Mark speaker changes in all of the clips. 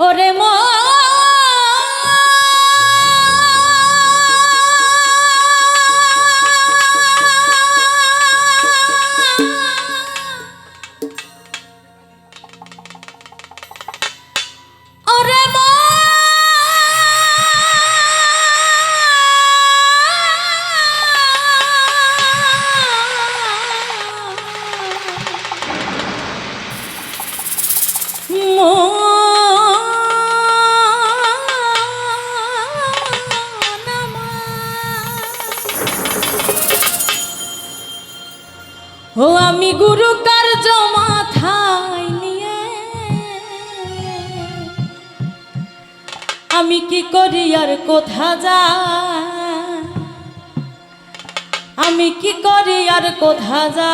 Speaker 1: ওরে মা আর কোথা যা আমি কি করি আর কোথা যা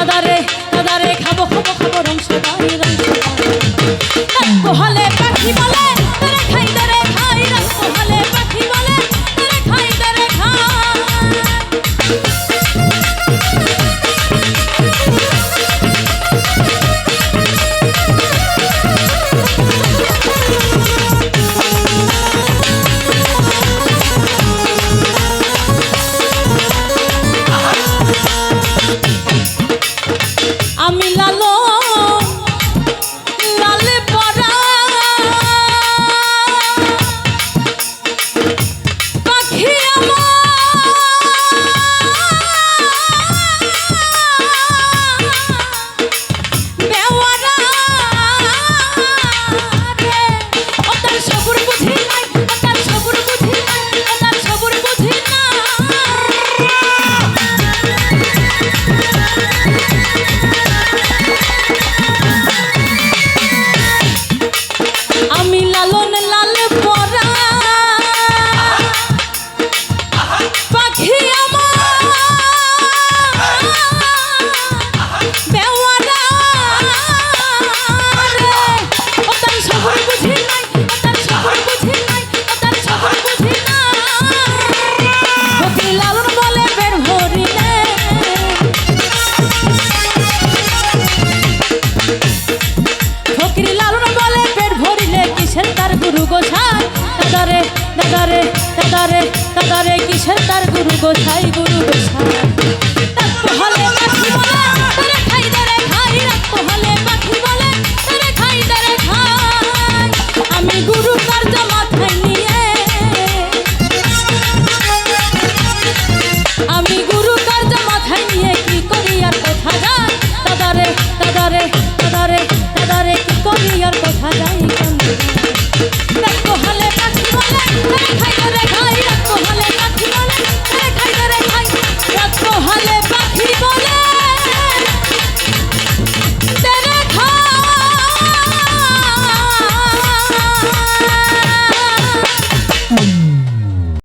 Speaker 1: দাদারে দাদারে খাব খাব